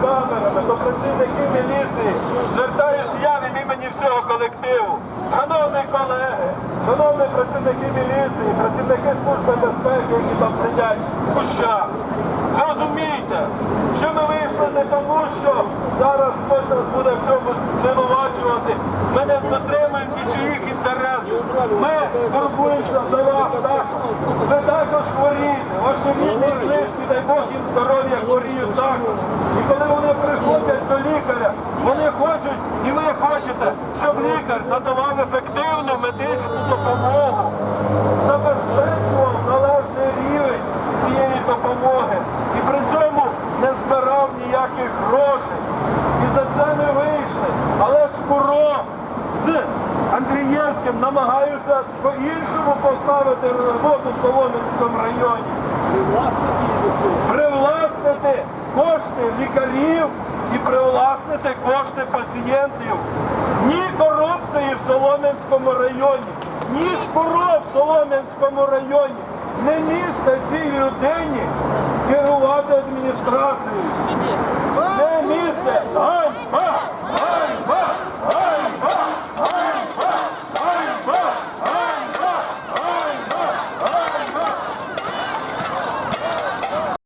відеокамерами, то працівники міліції. Звертаюся я від імені всього колективу. Шановні колеги, шановні працівники міліції, працівники служби безпеки, які там сидять в кущах. Зрозумійте, що ми вийшли не тому, що зараз хтось нас буде в чомусь звинувачувати. Ми не дотримуємо нічиїх інтересів. Ми турбуємося за вас також. Ви також хворієте. Ваші рідні близькі, Бог їм здоров'я хворіють також. І коли вони приходять до лікаря, вони хочуть, і ви хочете, щоб лікар надавав ефективну медичну допомогу, забезпечував належний рівень цієї допомоги. І при цьому не збирав ніяких грошей. І за це ми вийшли. Але Шкуро з Андрієвським намагаються по-іншому поставити роботу в Солом'янському районі. Привласнити кошти лікарів і привласнити кошти пацієнтів. Ні корупції в Солом'янському районі, ні шкуро в Солом'янському районі. Не місце цій людині керувати адміністрацією.